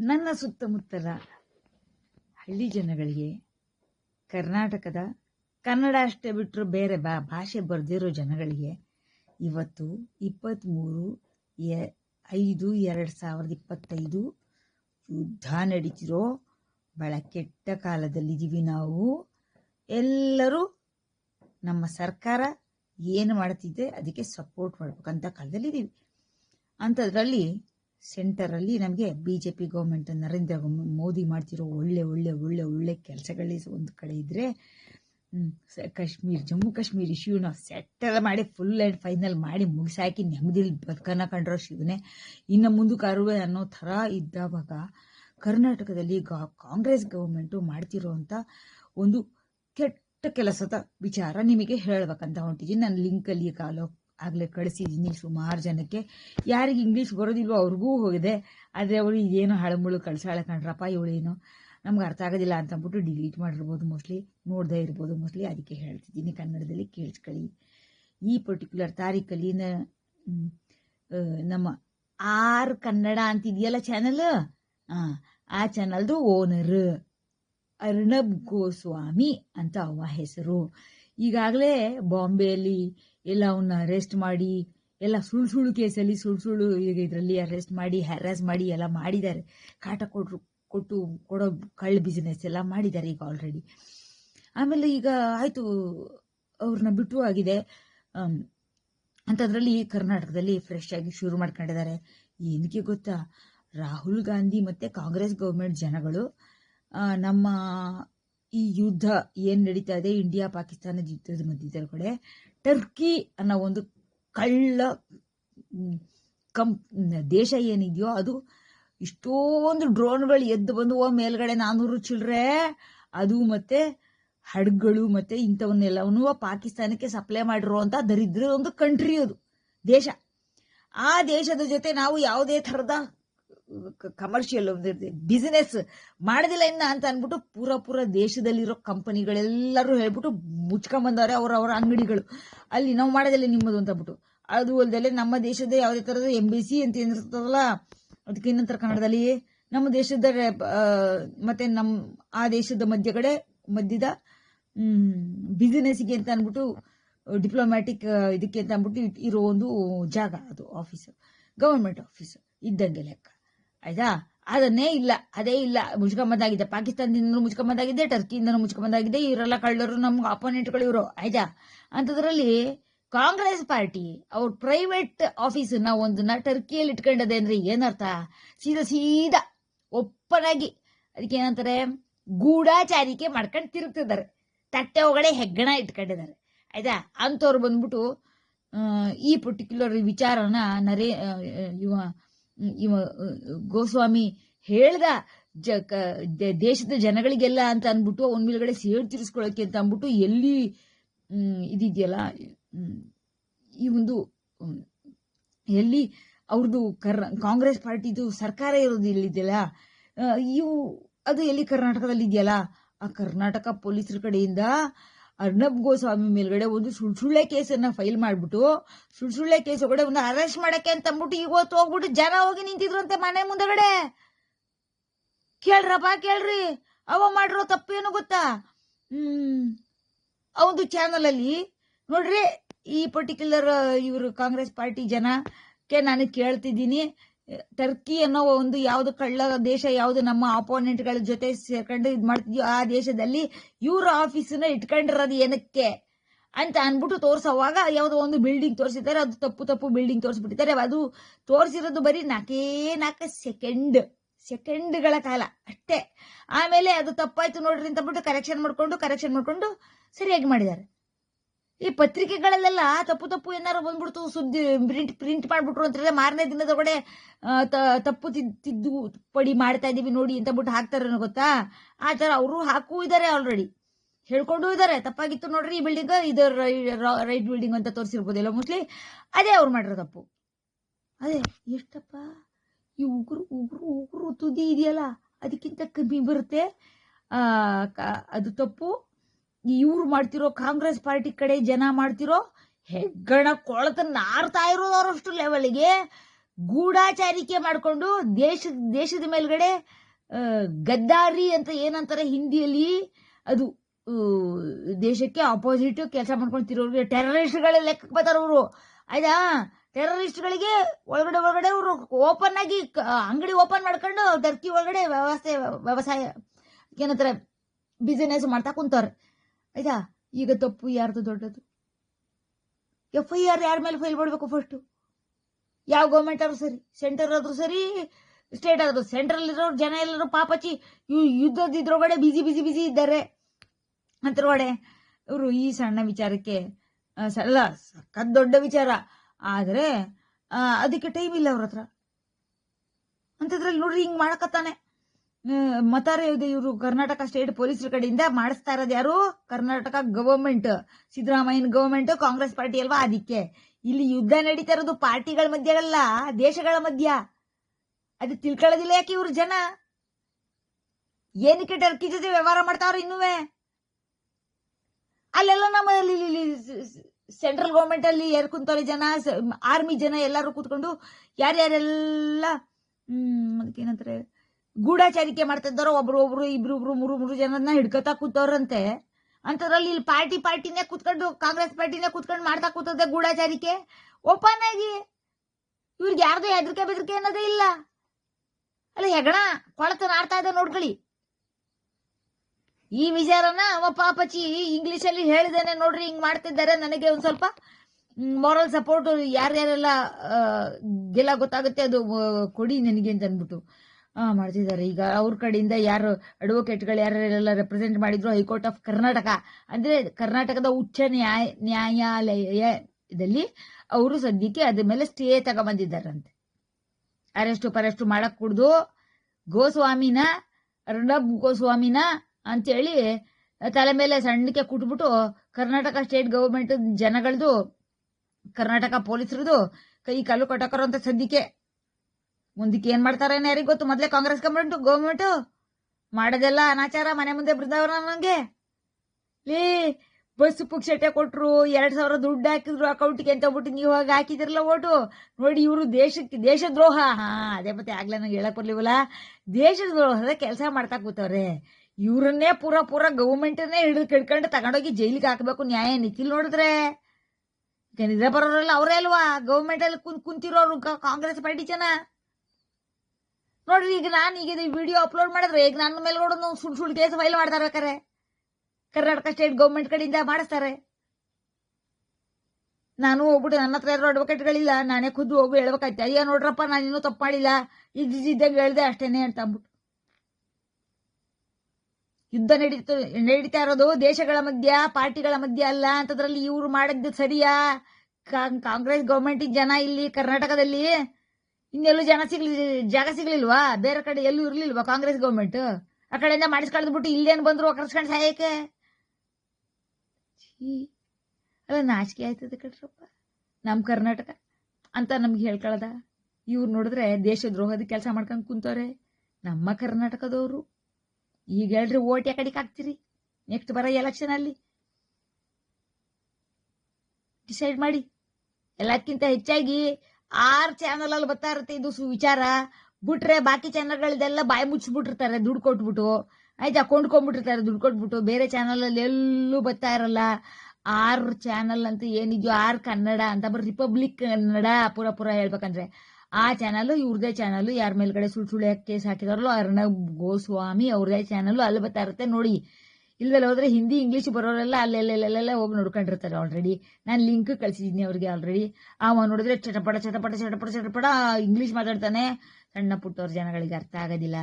ನನ್ನ ಸುತ್ತಮುತ್ತಲ ಹಳ್ಳಿ ಜನಗಳಿಗೆ ಕರ್ನಾಟಕದ ಕನ್ನಡ ಅಷ್ಟೇ ಬಿಟ್ಟರು ಬೇರೆ ಬಾ ಭಾಷೆ ಬರೆದಿರೋ ಜನಗಳಿಗೆ ಇವತ್ತು ಇಪ್ಪತ್ತ್ಮೂರು ಎ, ಐದು, ಎರಡು ಸಾವಿರದ ಇಪ್ಪತ್ತೈದು ಯುದ್ಧ ನಡೀತಿರೋ ಭಾಳ ಕೆಟ್ಟ ಕಾಲದಲ್ಲಿದ್ದೀವಿ ನಾವು. ಎಲ್ಲರೂ ನಮ್ಮ ಸರ್ಕಾರ ಏನು ಮಾಡ್ತಿದ್ದೆ ಅದಕ್ಕೆ ಸಪೋರ್ಟ್ ಮಾಡ್ಬೇಕಂತ ಕಾಲದಲ್ಲಿದ್ದೀವಿ. ಅಂಥದ್ರಲ್ಲಿ ಸೆಂಟರಲ್ಲಿ ನಮಗೆ B J P government Narendra Modi ಮಾಡ್ತಿರೋ ಒಳ್ಳೆ ಒಳ್ಳೆ ಒಳ್ಳೆ ಒಳ್ಳೆ ಕೆಲಸಗಳೇ ಒಂದು ಕಡೆ ಇದ್ದರೆ ಕಾಶ್ಮೀರ್ ಜಮ್ಮು ಕಾಶ್ಮೀರ್ ಇಶ್ಯೂನ ಸೆಟಲ್ ಮಾಡಿ ಫುಲ್ ಆ್ಯಂಡ್ ಫೈನಲ್ ಮಾಡಿ ಮುಗಿಸಾಕಿ ನೆಮ್ಮದಿಲಿ ಬದುಕನ್ನ ಕಂಡ್ರೋ ಶಿವನೇ. ಇನ್ನು ಮುಂದಕ್ಕೆ ಅನ್ನೋ ಥರ ಇದ್ದಾವಾಗ ಕರ್ನಾಟಕದಲ್ಲಿ ಗಾ, ಕಾಂಗ್ರೆಸ್ ಗೌರ್ಮೆಂಟು ಮಾಡ್ತಿರೋವಂಥ ಒಂದು ಕೆಟ್ಟ ಕೆಲಸದ ವಿಚಾರ ನಿಮಗೆ ಹೇಳ್ಬೇಕಂತ ಹೊಂಟಿದ್ದೀನಿ. ನಾನು ಲಿಂಕಲ್ಲಿ ಕಾಲೋ ಆಗಲೇ ಕಳಿಸಿದ್ದೀನಿ ಸುಮಾರು ಜನಕ್ಕೆ. ಯಾರಿಗೆ ಇಂಗ್ಲೀಷ್ ಬರೋದಿಲ್ವೋ ಅವ್ರಿಗೂ ಹೋಗಿದೆ. ಆದರೆ ಅವರು ಇದೇನು ಹಳಮುಳು ಕಳ್ಸಾಳೆ ಕಣ್ರಪ್ಪ ಇವಳೇನು. ನಮ್ಗೆ ಅರ್ಥ ಆಗೋದಿಲ್ಲ ಅಂತ ಅಂದ್ಬಿಟ್ಟು ಡಿಲೀಟ್ ಮಾಡಿರ್ಬೋದು ಮೋಸ್ಟ್ಲಿ ನೋಡದೇ ಇರ್ಬೋದು ಮೋಸ್ಟ್ಲಿ ಅದಕ್ಕೆ ಹೇಳ್ತಿದ್ದೀನಿ ಕನ್ನಡದಲ್ಲಿ ಕೇಳಿಸ್ಕೊಳ್ಳಿ. ಈ ಪರ್ಟಿಕ್ಯುಲರ್ ತಾರೀಕಲ್ಲಿ ನಮ್ಮ ಆರ್ ಕನ್ನಡ ಅಂತಿದೆಯಲ್ಲ ಚಾನಲ್ ಆ ಚಾನಲ್ದು ಓನರ್ ಅರ್ಣಬ್ ಗೋಸ್ವಾಮಿ ಅಂತ ಅವ ಹೆಸರು. ಈಗಾಗಲೇ ಬಾಂಬೆಯಲ್ಲಿ ಎಲ್ಲ ಅವನ್ನ ಅರೆಸ್ಟ್ ಮಾಡಿ, ಎಲ್ಲ ಸುಳ್ಳು ಸುಳ್ಳು ಕೇಸಲ್ಲಿ ಸುಳ್ಳು ಸುಳ್ಳು ಈಗ ಇದರಲ್ಲಿ ಅರೆಸ್ಟ್ ಮಾಡಿ ಹ್ಯಾರಾಸ್ ಮಾಡಿ ಎಲ್ಲ ಮಾಡಿದ್ದಾರೆ. ಕಾಟ ಕೊಟ್ಟರು ಕೊಟ್ಟು ಕೊಡೋ ಕಳ್ಳ ಬಿಸ್ನೆಸ್ ಎಲ್ಲ ಮಾಡಿದ್ದಾರೆ ಈಗ ಆಲ್ರೆಡಿ ಆಮೇಲೆ ಈಗ ಆಯಿತು, ಅವ್ರನ್ನ ಬಿಟ್ಟು ಆಗಿದೆ. ಅಂಥದ್ರಲ್ಲಿ ಕರ್ನಾಟಕದಲ್ಲಿ ಫ್ರೆಶ್ ಆಗಿ ಶುರು ಮಾಡ್ಕೊಂಡಿದ್ದಾರೆ. ಏನಕ್ಕೆ ಗೊತ್ತಾ? ರಾಹುಲ್ ಗಾಂಧಿ ಮತ್ತು ಕಾಂಗ್ರೆಸ್ ಗೌರ್ಮೆಂಟ್ ಜನಗಳು ನಮ್ಮ ಈ ಯುದ್ಧ ಏನು ನಡೀತಾ ಇದೆ, ಇಂಡಿಯಾ, ಪಾಕಿಸ್ತಾನ ಯುದ್ಧದ ಮಧ್ಯದ ಕಡೆ ಟರ್ಕಿ ಅನ್ನೋ ಒಂದು ಕಳ್ಳ ಕಂಪ್ ದೇಶ ಏನಿದೆಯೋ ಅದು ಇಷ್ಟೊಂದು ಡ್ರೋನ್ಗಳು ಎದ್ದು ಬಂದು ಓ, ಮೇಲ್ಗಡೆ ನಾನ್ನೂರು ಚಿಲ್ಲರೆ ಅದು ಮತ್ತೆ ಹಡಗುಗಳು ಮತ್ತೆ ಇಂಥವನ್ನೆಲ್ಲವನ್ನು ಪಾಕಿಸ್ತಾನಕ್ಕೆ ಸಪ್ಲೈ ಮಾಡಿರುವಂಥ ದರಿದ್ರ ಒಂದು ಕಂಟ್ರಿ ಅದು, ದೇಶ. ಆ ದೇಶದ ಜೊತೆ ನಾವು ಯಾವುದೇ ಥರದ ಕಮರ್ಷಿಯಲ್ ಬಿಸಿನೆಸ್ ಮಾಡೋದಿಲ್ಲ ಇನ್ನ ಅಂತ ಅಂದ್ಬಿಟ್ಟು ಪೂರ ಪೂರ ದೇಶದಲ್ಲಿರೋ ಕಂಪನಿಗಳೆಲ್ಲರೂ ಹೇಳ್ಬಿಟ್ಟು ಮುಚ್ಕೊಂಬಂದವ್ರೆ ಅವ್ರ, ಅವರ ಅಂಗಡಿಗಳು. ಅಲ್ಲಿ ನಾವು ಮಾಡೋದಿಲ್ಲ ನಿಮ್ಮದು ಅಂತ ಅಂದ್ಬಿಟ್ಟು. ಅದು ಅಲ್ಲದೆ ನಮ್ಮ ದೇಶದ ಯಾವುದೇ ಥರದ ಸಿ ಅಂತ ಏನಿರ್ತದಲ್ಲ, ಅದಕ್ಕೆ ಏನಂತಾರೆ ಕನ್ನಡದಲ್ಲಿ ನಮ್ಮ ದೇಶದ ಮತ್ತೆ ನಮ್ಮ ಆ ದೇಶದ ಮಧ್ಯ ಕಡೆ ಮಧ್ಯದ ಬಿಸಿನೆಸ್ಗೆ ಅಂತ ಅಂದ್ಬಿಟ್ಟು ಡಿಪ್ಲೊಮ್ಯಾಟಿಕ್ ಇದಕ್ಕೆ ಅಂತ ಅಂದ್ಬಿಟ್ಟು ಇರೋ ಒಂದು ಜಾಗ ಅದು ಆಫೀಸ್ ಗವರ್ಮೆಂಟ್ ಆಫೀಸ್ ಇದ್ದಂಗೆ ಲೆಕ್ಕ. ಆಯ್ತಾ? ಅದನ್ನೇ ಇಲ್ಲ, ಅದೇ ಇಲ್ಲ. ಮುಚ್ಕೊಂಬಂದಾಗಿದೆ ಪಾಕಿಸ್ತಾನದಿಂದನೂ ಮುಚ್ಕೊಂಬಂದಾಗಿದೆ ಟರ್ಕಿಯಿಂದನೂ ಮುಚ್ಕೊಂಬಂದಾಗಿದೆ ಇವರೆಲ್ಲ ಕಳ್ಳರು ನಮ್ಗೆ ಅಪೋನೆಂಟ್ಗಳು ಇವರು, ಆಯ್ತಾ? ಅಂಥದ್ರಲ್ಲಿ ಕಾಂಗ್ರೆಸ್ ಪಾರ್ಟಿ, ಅವ್ರ ಪ್ರೈವೇಟ್ ಆಫೀಸನ್ನ ಒಂದನ್ನ ಟರ್ಕಿಯಲ್ಲಿ ಇಟ್ಕೊಂಡದೆ ಅಂದ್ರೆ ಏನರ್ಥ? ಸೀದಾ ಸೀದಾ ಒಪ್ಪನಾಗಿ ಅದಕ್ಕೆ ಏನಂತಾರೆ? ಗೂಢಾಚಾರಿಕೆ ಮಾಡ್ಕೊಂಡು ತಿರುಗ್ತಿದ್ದಾರೆ. ತಟ್ಟೆ ಒಳಗಡೆ ಹೆಗ್ಗಣ ಇಟ್ಕೊಂಡಿದ್ದಾರೆ. ಆಯ್ತಾ? ಅಂಥವ್ರು ಬಂದ್ಬಿಟ್ಟು ಈ ಪರ್ಟಿಕ್ಯುಲರ್ ವಿಚಾರನ ನರೇ ಇವ ಇವ ಗೋಸ್ವಾಮಿ ಹೇಳ್ದ, ಜ ದೇಶದ ಜನಗಳಿಗೆಲ್ಲ ಅಂತ ಅಂದ್ಬಿಟ್ಟು ಅವನ ಮೇಲ್ಗಡೆ ಸೇಡ್ ತೀರಿಸ್ಕೊಳ್ಳೋಕೆ ಅಂತ ಅಂದ್ಬಿಟ್ಟು ಎಲ್ಲಿ ಇದಿದೆಯಲ್ಲ ಈ ಒಂದು ಎಲ್ಲಿ ಅವ್ರದ್ದು ಕರ್, ಕಾಂಗ್ರೆಸ್ ಪಾರ್ಟಿದು ಸರ್ಕಾರ ಇರೋದು ಎಲ್ಲಿದೆಯಲ್ಲ ಇವು, ಅದು ಎಲ್ಲಿ ಕರ್ನಾಟಕದಲ್ಲಿ ಇದೆಯಲ್ಲ ಆ ಕರ್ನಾಟಕ ಪೊಲೀಸರ ಕಡೆಯಿಂದ ಅರ್ಣಬ್ ಗೋಸ್ವಾಮಿ ಮೇಲ್ಗಡೆ ಒಂದು ಸುಳ್ ಸುಳ್ಳೆ ಕೇಸನ್ನ ಫೈಲ್ ಮಾಡ್ಬಿಟ್ಟು ಸುಳ್ ಸುಳ್ಳೆ ಕೇಸ್ ಒಳಗಡೆ ಒಂದು ಅರೆಸ್ಟ್ ಮಾಡಕ್ಕೆ ಅಂತ ಅಂದ್ಬಿಟ್ಟು ಇವತ್ತು ಹೋಗ್ಬಿಟ್ಟು ಜನ ಹೋಗಿ ನಿಂತಿದ್ರಂತೆ ಮನೆ ಮುಂದಗಡೆ. ಕೇಳ್ರಪ್ಪ, ಕೇಳ್ರಿ. ಅವ ಮಾಡಿರೋ ತಪ್ಪೇನು ಗೊತ್ತಾ? ಹ್ಮ್ ಅವನು ಚಾನಲ್ ಅಲ್ಲಿ ನೋಡ್ರಿ ಈ ಪರ್ಟಿಕ್ಯುಲರ್ ಇವರು ಕಾಂಗ್ರೆಸ್ ಪಾರ್ಟಿ ಜನಕ್ಕೆ ನಾನು ಕೇಳ್ತಿದ್ದೀನಿ. ಟರ್ಕಿ ಅನ್ನೋ ಒಂದು ಯಾವುದು ಕಳ್ಳ ದೇಶ, ಯಾವುದು ನಮ್ಮ ಅಪೋನೆಂಟ್ಗಳ ಜೊತೆ ಸೇರ್ಕೊಂಡು ಇದು ಮಾಡ್ತಿದ್ಯೋ ಆ ದೇಶದಲ್ಲಿ ಇವ್ರ ಆಫೀಸನ್ನ ಇಟ್ಕೊಂಡಿರೋದು ಏನಕ್ಕೆ ಅಂತ ಅನ್ಬಿಟ್ಟು ತೋರ್ಸೋವಾಗ ಯಾವುದೋ ಒಂದು ಬಿಲ್ಡಿಂಗ್ ತೋರಿಸಿದ್ದಾರೆ, ಅದು ತಪ್ಪು ತಪ್ಪು ಬಿಲ್ಡಿಂಗ್ ತೋರಿಸ್ಬಿಟ್ಟಿದ್ದಾರೆ. ಅದು ತೋರಿಸಿರೋದು ಬರೀ ನಾಲ್ಕೇ ನಾಲ್ಕು ಸೆಕೆಂಡ್ ಸೆಕೆಂಡ್ಗಳ ಕಾಲ ಅಷ್ಟೇ. ಆಮೇಲೆ ಅದು ತಪ್ಪಾಯ್ತು ನೋಡ್ರಿ ಅಂತ ಬಿಟ್ಟು ಕರೆಕ್ಷನ್ ಮಾಡ್ಕೊಂಡು ಕರೆಕ್ಷನ್ ಮಾಡ್ಕೊಂಡು ಸರಿಯಾಗಿ ಮಾಡಿದ್ದಾರೆ. ಈ ಪತ್ರಿಕೆಗಳಲ್ಲೆಲ್ಲ ತಪ್ಪು ತಪ್ಪು ಏನಾರು ಬಂದ್ಬಿಡ್ತು, ಸುದ್ದಿ ಪ್ರಿಂಟ್ ಪ್ರಿಂಟ್ ಮಾಡ್ಬಿಟ್ರು ಅಂತಂದ್ರೆ ಮಾರನೇ ದಿನದ ಕಡೆ ತಪ್ಪು ತಿದ್- ತಿದ್ದು ಪಡಿ ಮಾಡ್ತಾ ಇದೀವಿ ನೋಡಿ ಅಂತ ಬಿಟ್ಟು ಹಾಕ್ತಾರೆ ಗೊತ್ತಾ? ಆ ಥರ ಅವರು ಹಾಕೂ ಇದ್ದಾರೆ ಆಲ್ರೆಡಿ ಹೇಳ್ಕೊಂಡು ಇದ್ದಾರೆ ತಪ್ಪಾಗಿತ್ತು ನೋಡ್ರಿ, ಈ ಬಿಲ್ಡಿಂಗ್ ಇದು ರೈಟ್ ಬಿಲ್ಡಿಂಗ್ ಅಂತ ತೋರಿಸಿರ್ಬೋದಿಲ್ಲ ಮೋಸ್ಟ್ಲಿ ಅದೇ ಅವ್ರು ಮಾಡಿರೋ ತಪ್ಪು. ಅದೇ, ಎಷ್ಟಪ್ಪ? ಈ ಉಗುರು ಉಗುರು ಉಗುರು ತುದಿ ಇದೆಯಲ್ಲ? ಅದಕ್ಕಿಂತ ಕಮ್ಮಿ ಬರುತ್ತೆ. ಅದು ತಪ್ಪು. ಇವ್ರು ಮಾಡ್ತಿರೋ ಕಾಂಗ್ರೆಸ್ ಪಾರ್ಟಿ ಕಡೆ ಜನ ಮಾಡ್ತಿರೋ ಹೆಗ್ಗಣ ಕೊಳತ ನಾರ್ತಾ ಇರೋದವರಷ್ಟು ಲೆವೆಲ್ಗೆ ಗೂಢಾಚಾರಿಕೆ ಮಾಡಿಕೊಂಡು ದೇಶ, ದೇಶದ ಮೇಲ್ಗಡೆ ಗದ್ದಾರಿ ಅಂತ ಏನಂತಾರೆ ಹಿಂದಿಯಲ್ಲಿ, ಅದು ದೇಶಕ್ಕೆ ಅಪೋಸಿಟ್ ಕೆಲಸ ಮಾಡ್ಕೊಳ್ತಿರೋರಿಗೆ ಟೆರರಿಸ್ಟ್ಗಳ ಲೆಕ್ಕಕ್ಕೆ ಬರ್ತಾರೆ ಅವರು ಆಯ್ತಾ? ಟೆರರಿಸ್ಟ್ಗಳಿಗೆ ಒಳಗಡೆ ಒಳಗಡೆ ಅವರು ಓಪನ್ ಆಗಿ ಅಂಗಡಿ ಓಪನ್ ಮಾಡ್ಕೊಂಡು ಟರ್ಕಿ ಒಳಗಡೆ ವ್ಯವಸ್ಥೆ, ವ್ಯವಸಾಯ, ಏನಂತಾರೆ ಬಿಸಿನೆಸ್ ಮಾಡ್ತಾ ಕುಂತವ್ರೆ. ಆಯ್ತಾ? ಈಗ ತಪ್ಪು ಯಾರ್ದು ದೊಡ್ಡದು? ಎಫ್ ಐ ಆರ್ ಯಾರ ಮೇಲೆ ಫೈಲ್ ಮಾಡಬೇಕು ಫಸ್ಟು ಯಾವ ಗೌರ್ಮೆಂಟ್ ಆದ್ರೂ ಸರಿ ಸೆಂಟರ್ ಆದ್ರೂ ಸರಿ ಸ್ಟೇಟ್ ಆದ್ರೂ ಸೆಂಟ್ರಲ್ ಇರೋರು ಜನ ಎಲ್ಲರೂ ಪಾಪಚಿ ಇವ್ ಯುದ್ಧದ ಇದ್ರೊಳಗಡೆ ಬಿಸಿ ಬಿಸಿ ಬಿಸಿ ಇದ್ದಾರೆ. ಅಂತರೊಳಗಡೆ ಇವರು ಈ ಸಣ್ಣ ವಿಚಾರಕ್ಕೆ ಅಲ್ಲ, ಸಖತ್ ದೊಡ್ಡ ವಿಚಾರ. ಆದರೆ ಅದಕ್ಕೆ ಟೈಮ್ ಇಲ್ಲ ಅವ್ರ ಹತ್ರ. ಅಂಥದ್ರಲ್ಲಿ ನೋಡ್ರಿ ಹಿಂಗೆ ಮಾಡಕತ್ತಾನೆ. ಮತಾರೆ ಇದೆ ಇವರು ಕರ್ನಾಟಕ ಸ್ಟೇಟ್ ಪೊಲೀಸರ ಕಡೆಯಿಂದ ಮಾಡಿಸ್ತಾ ಇರೋದು ಯಾರು? ಕರ್ನಾಟಕ ಗವರ್ಮೆಂಟ್ ಸಿದ್ದರಾಮಯ್ಯನ ಗವರ್ಮೆಂಟ್ ಕಾಂಗ್ರೆಸ್ ಪಾರ್ಟಿ ಅಲ್ವಾ ಅದಕ್ಕೆ? ಇಲ್ಲಿ ಯುದ್ಧ ನಡೀತಾ ಇರೋದು ಪಾರ್ಟಿಗಳ ಮಧ್ಯ ಅಲ್ಲ ದೇಶಗಳ ಮಧ್ಯ. ಅದು ತಿಳ್ಕೊಳ್ಳೋದಿಲ್ಲ ಯಾಕೆ ಇವ್ರ ಜನ? ಏನಕ್ಕೆ ಟರ್ಕಿ ಜೊತೆ ವ್ಯವಹಾರ ಮಾಡ್ತಾವ್ರ ಇನ್ನುವೆ? ಅಲ್ಲೆಲ್ಲ ನಮ್ಮಲ್ಲಿ ಸೆಂಟ್ರಲ್ ಗೌರ್ಮೆಂಟ್ ಅಲ್ಲಿ ಯಾರು ಜನ? ಆರ್ಮಿ ಜನ ಎಲ್ಲರೂ ಕೂತ್ಕೊಂಡು ಯಾರ್ಯಾರೆಲ್ಲ, ಹ್ಮ್ ಅದಕ್ಕೇನಂತಾರೆ ಗೂಢಾಚಾರಿಕೆ ಮಾಡ್ತಿದ್ದಾರೋ ಒಬ್ರು ಒಬ್ರು, ಇಬ್ರು ಇಬ್ರು, ಮೂರು ಮೂರು ಜನರನ್ನ ಹಿಡ್ಕೊತಾ ಕೂತವ್ರಂತೆ. ಅಂತದ್ರಲ್ಲಿ ಇಲ್ಲಿ ಪಾರ್ಟಿ ಪಾರ್ಟಿನೇ ಕೂತ್ಕೊಂಡು, ಕಾಂಗ್ರೆಸ್ ಪಾರ್ಟಿನೇ ಕೂತ್ಕೊಂಡು ಮಾಡ್ತಾ ಕೂತದೆ ಗೂಢಾಚಾರಿಕೆ? ಓಪನ್ ಆಗಿ ಇವ್ರಿಗೆ ಯಾರ್ದು ಹೆದರಿಕೆ ಬೆದರಿಕೆ ಅನ್ನೋದೇ ಇಲ್ಲ. ಅಲ್ಲ ಹೆಗಣ ಕೊಳತ ಆಡ್ತಾ ಇದೆ ನೋಡ್ಕೊಳ್ಳಿ. ಈ ವಿಚಾರನ ಅವ ಪಾಪಚಿ ಇಂಗ್ಲಿಷ್ ಅಲ್ಲಿ ಹೇಳಿದೇನೆ ನೋಡ್ರಿ, ಹಿಂಗ್ ಮಾಡ್ತಿದ್ದಾರೆ ನನಗೆ ಒಂದ್ ಸ್ವಲ್ಪ. ಮಾರಲ್ ಸಪೋರ್ಟ್ ಯಾರ್ಯಾರೆಲ್ಲ ಗೆಲ್ಲ ಗೊತ್ತಾಗುತ್ತೆ, ಅದು ಕೊಡಿ ನನಗೆ ಅಂತ ಅಂದ್ಬಿಟ್ಟು ಮಾಡ್ತಿದ್ದಾರೆ. ಈಗ ಅವ್ರ ಕಡೆಯಿಂದ ಯಾರು ಅಡ್ವೊಕೇಟ್ಗಳು ಯಾರೆಲ್ಲ ರೆಪ್ರೆಸೆಂಟ್ ಮಾಡಿದ್ರು ಹೈಕೋರ್ಟ್ ಆಫ್ ಕರ್ನಾಟಕ ಅಂದ್ರೆ ಕರ್ನಾಟಕದ ಉಚ್ಚ ನ್ಯಾಯ ನ್ಯಾಯಾಲಯದಲ್ಲಿ ಅವರು ಸದ್ಯಕ್ಕೆ ಅದ್ರ ಮೇಲೆ ಸ್ಟೇ ತಗೊಂಬಂದಿದ್ದಾರಂತೆ. ಅರೆಸ್ಟು ಪರೆಸ್ಟು ಮಾಡಕ್ ಕುಡ್ದು ಗೋಸ್ವಾಮಿನ ಅರ್ಣಬ್ ಗೋಸ್ವಾಮಿನ ಅಂತೇಳಿ ತಲೆ ಮೇಲೆ ಸಣ್ಣಕ್ಕೆ ಕುಟ್ಬಿಟ್ಟು ಕರ್ನಾಟಕ ಸ್ಟೇಟ್ ಗೌರ್ಮೆಂಟ್ ಜನಗಳದು, ಕರ್ನಾಟಕ ಪೊಲೀಸರದು ಕೈ ಕಾಲು ಕಟ್ಟಕರು ಅಂತ ಸದ್ಯಕ್ಕೆ ಮುಂದಕ್ಕೆ ಏನ್ ಮಾಡ್ತಾರೆ ಯಾರಿಗೆ ಗೊತ್ತು? ಮೊದ್ಲೇ ಕಾಂಗ್ರೆಸ್ ಗೌರ್ಮೆಂಟ್ ಗೌರ್ಮೆಂಟ್ ಮಾಡೋದೆಲ್ಲ ಅನಾಚಾರ ಮನೆ ಮುಂದೆ ಬೃಂದಾವನ ನಂಗೆ ಲೇ, ಬಸ್ ಪುಕ್ಷಟೆ ಕೊಟ್ರು, ಎರಡ್ ಸಾವಿರ ದುಡ್ಡು ಹಾಕಿದ್ರು ಅಕೌಂಟ್ಗೆ ಅಂತ ಬಿಟ್ಟು ನೀವು ಹೋಗಿ ಹಾಕಿದಿರಲ್ಲ ಓಟು. ನೋಡಿ ಇವರು ದೇಶಕ್ಕೆ, ದೇಶದ್ರೋಹ. ಹಾ, ಅದೇ ಮತ್ತೆ ಆಗ್ಲೇ ನಂಗೆ ಹೇಳಕ್ ಬರ್ಲಿವಲ್ಲ ದೇಶದ್ರೋಹದ ಕೆಲಸ ಮಾಡ್ತಾ ಕೂತವ್ರೆ. ಇವ್ರನ್ನೇ ಪೂರ ಪೂರ ಗೌರ್ಮೆಂಟನ್ನೇ ಹಿಡಿದು ಕಿಡ್ಕೊಂಡು ತಗೊಂಡೋಗಿ ಜೈಲಿಗೆ ಹಾಕಬೇಕು ನ್ಯಾಯ ನಿಖಿಲ್ ನೋಡಿದ್ರೆ. ಈಗ ನಿದ್ರೆ ಬರೋರೆಲ್ಲ ಅವರೇ ಅಲ್ವಾ? ಗೌರ್ಮೆಂಟಲ್ಲಿ ಕುಂತ್, ಕುಂತಿರೋರು ಕಾಂಗ್ರೆಸ್ ಪಾರ್ಟಿ ಜನ. ನೋಡ್ರಿ, ಈಗ ನಾನು ಈಗ ಈ ವಿಡಿಯೋ ಅಪ್ಲೋಡ್ ಮಾಡಿದ್ರೆ, ಈಗ ನನ್ನ ಮೇಲೆ ಕೂಡ ಸುಳ್ಳು ಸುಳ್ಳು ಕೇಸ್ ಫೈಲ್ ಮಾಡ್ತಾರೆ ಬೇಕಾರೆ ಕರ್ನಾಟಕ ಸ್ಟೇಟ್ ಗೌರ್ಮೆಂಟ್ ಕಡೆಯಿಂದ ಮಾಡಿಸ್ತಾರೆ. ನಾನು ಹೋಗ್ಬಿಟ್ಟು ನನ್ನ ಹತ್ರ ಯಾರು ಅಡ್ವೊಕೇಟ್ಗಳಿಲ್ಲ ನಾನೇ ಖುದ್ದು ಹೋಗಿ ಹೇಳ್ಬೇಕಾಯ್ತು ಅಯ್ಯ, ನೋಡ್ರಪ್ಪ, ನಾನು ಇನ್ನೂ ತಪ್ಪು ಮಾಡಿಲ್ಲ ಇದ್ದಿದ್ದಂಗೆ ಹೇಳ್ದೆ ಅಷ್ಟೇನೆ ಅಂತ ಅಂದ್ಬಿಟ್ಟು. ಯುದ್ಧ ನಡೀತು, ನಡೀತಾ ಇರೋದು ದೇಶಗಳ ಮಧ್ಯ, ಪಾರ್ಟಿಗಳ ಮಧ್ಯ ಅಲ್ಲ ಅಂತದ್ರಲ್ಲಿ ಇವ್ರು ಮಾಡಿದ್ದು ಸರಿಯಾ? ಕಾಂಗ್ರೆಸ್ ಗೌರ್ಮೆಂಟ್ ಜನ ಇಲ್ಲಿ ಕರ್ನಾಟಕದಲ್ಲಿ ಇನ್ನೆಲ್ಲೂ ಜನ ಸಿಗ್ಲಿ, ಜಾಗ ಸಿಗ್ಲಿಲ್ವಾ? ಬೇರೆ ಕಡೆ ಎಲ್ಲೂ ಇರ್ಲಿಲ್ವಾ ಕಾಂಗ್ರೆಸ್ ಗೌರ್ಮೆಂಟ್ ಆ ಕಡೆಯಿಂದ ಮಾಡಿಸ್ಕಳ್ದ್ಬಿಟ್ಟು ಇಲ್ಲೇನು ಬಂದ್ರು ಕರ್ಸ್ಕೊಂಡು ಸಾಯಕ್ಕೆ? ಅಲ್ಲ, ನಾಚಿಕೆ ಆಯ್ತದ ಕಟ್ರಪ್ಪ ನಮ್ಮ ಕರ್ನಾಟಕ. ಅಂತ ನಮ್ಗೆ ಹೇಳ್ಕೊಳದ. ಇವ್ರು ನೋಡಿದ್ರೆ ದೇಶದ್ರೋಹದ ಕೆಲಸ ಮಾಡ್ಕೊಂಡು ಕುಂತವ್ರೆ. ನಮ್ಮ ಕರ್ನಾಟಕದವರು. ಈಗ ಹೇಳ್ರಿ ಓಟ್ ಯಾ ಕಡೆಗೆ ಹಾಕ್ತೀರಿ? ನೆಕ್ಸ್ಟ್ ಬರೋ ಎಲೆಕ್ಷನ್ ಅಲ್ಲಿ. ಡಿಸೈಡ್ ಮಾಡಿ. ಎಲ್ಲಕ್ಕಿಂತ ಹೆಚ್ಚಾಗಿ ಆರ್ ಚಾನಲ್ ಅಲ್ಲಿ ಬರ್ತಾ ಇರುತ್ತೆ ಇದು ವಿಚಾರ. ಬಿಟ್ರೆ ಬಾಕಿ ಚಾನಲ್ಗಳದೆಲ್ಲ ಬಾಯಿ ಮುಚ್ಚಿಬಿಟ್ಟಿರ್ತಾರೆ, ದುಡ್ಡು ಕೊಟ್ಬಿಟ್ಟು. ಆಯ್ತಾ? ಕೊಂಡ್ಕೊಂಡ್ಬಿಟ್ಟಿರ್ತಾರೆ, ದುಡ್ಡು ಕೊಟ್ಬಿಟ್ಟು. ಬೇರೆ ಚಾನಲ್ ಅಲ್ಲಿ ಎಲ್ಲೂ ಬರ್ತಾ ಇರಲ್ಲ. ಆರ್ ಚಾನಲ್ ಅಂತ ಏನಿದೆಯೋ, ಆರ್ ಕನ್ನಡ ಅಂತ ಬರ್ ರಿಪಬ್ಲಿಕ್ ಕನ್ನಡ ಪೂರ ಪೂರ ಹೇಳ್ಬೇಕಂದ್ರೆ. ಆ ಚಾನಲ್ ಇವ್ರದೇ ಚಾನಲ್ ಯಾರ ಮೇಲ್ಗಡೆ ಸುಳ್ಳು ಸುಳ್ಳು ಕೇಸ್ ಹಾಕಿದಾರಲ್ಲೋ, ಅರ್ಣಬ್ ಗೋಸ್ವಾಮಿ ಅವ್ರದೇ ಚಾನಲ್ ಅಲ್ಲಿ ಬರ್ತಾ ಇರುತ್ತೆ. ನೋಡಿ ಇಲ್ದಲ್ಲ ಹೋದ್ರೆ ಹಿಂದಿ ಇಂಗ್ಲಿಷ್ ಬರೋರೆಲ್ಲ ಅಲ್ಲೆಲ್ಲೆಲ್ಲೆಲ್ಲ ಹೋಗಿ ನೋಡ್ಕೊಂಡಿರ್ತಾರೆ ಆಲ್ರೆಡಿ ನಾನು ಲಿಂಕ್ ಕಳ್ಸಿದೀನಿ ಅವ್ರಿಗೆ ಆಲ್ರೆಡಿ ಅವ ನೋಡಿದ್ರೆ ಚಟಪಟ ಚಟಪಟ ಚಟಪಟ ಚಟಪಟ ಇಂಗ್ಲಿಷ್ ಮಾತಾಡ್ತಾನೆ. ಸಣ್ಣ ಪುಟ್ಟವ್ರ ಜನಗಳಿಗೆ ಅರ್ಥ ಆಗೋದಿಲ್ಲ.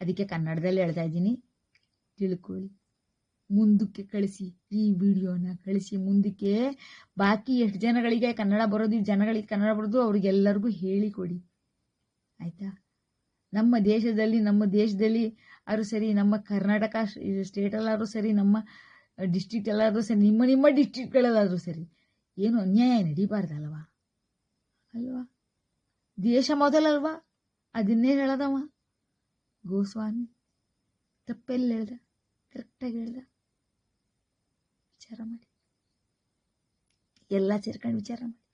ಅದಕ್ಕೆ ಕನ್ನಡದಲ್ಲಿ ಹೇಳ್ತಾ ಇದ್ದೀನಿ. ತಿಳ್ಕೊಳ್ಳಿ. ಮುಂದಕ್ಕೆ ಕಳಿಸಿ. ಈ ವಿಡಿಯೋನ ಕಳಿಸಿ. ಮುಂದಕ್ಕೆ ಬಾಕಿ ಎಷ್ಟು ಜನಗಳಿಗೆ ಕನ್ನಡ ಬರೋದು ಜನಗಳಿಗೆ ಕನ್ನಡ ಬರೋದು ಅವ್ರಿಗೆಲ್ಲರಿಗೂ ಹೇಳಿಕೊಡಿ. ಆಯ್ತಾ? ನಮ್ಮ ದೇಶದಲ್ಲಿ ನಮ್ಮ ದೇಶದಲ್ಲಿ ಆದ್ರೂ ಸರಿ ನಮ್ಮ ಕರ್ನಾಟಕ ಸ್ಟೇಟಲ್ಲಾದ್ರೂ ಸರಿ, ನಮ್ಮ ಡಿಸ್ಟ್ರಿಕ್ಟ್ ಎಲ್ಲಾದ್ರೂ ಸರಿ, ನಿಮ್ಮ ನಿಮ್ಮ ಡಿಸ್ಟ್ರಿಕ್ಟ್ಗಳಲ್ಲಾದ್ರೂ ಸರಿ, ಏನು ಅನ್ಯಾಯ ನಡೀಬಾರ್ದಲ್ವಾ? ಅಲ್ವಾ? ದೇಶ ಮೊದಲಲ್ವಾ? ಅದನ್ನೇ ಹೇಳದವ. ಗೋಸ್ವಾಮಿ, ತಪ್ಪೆಲ್ಲ ಹೇಳ್ದ ಕರೆಕ್ಟಾಗಿ ಹೇಳ್ದ. ವಿಚಾರ ಮಾಡಿ. ಎಲ್ಲ ಸೇರ್ಕೊಂಡು ವಿಚಾರ ಮಾಡಿ.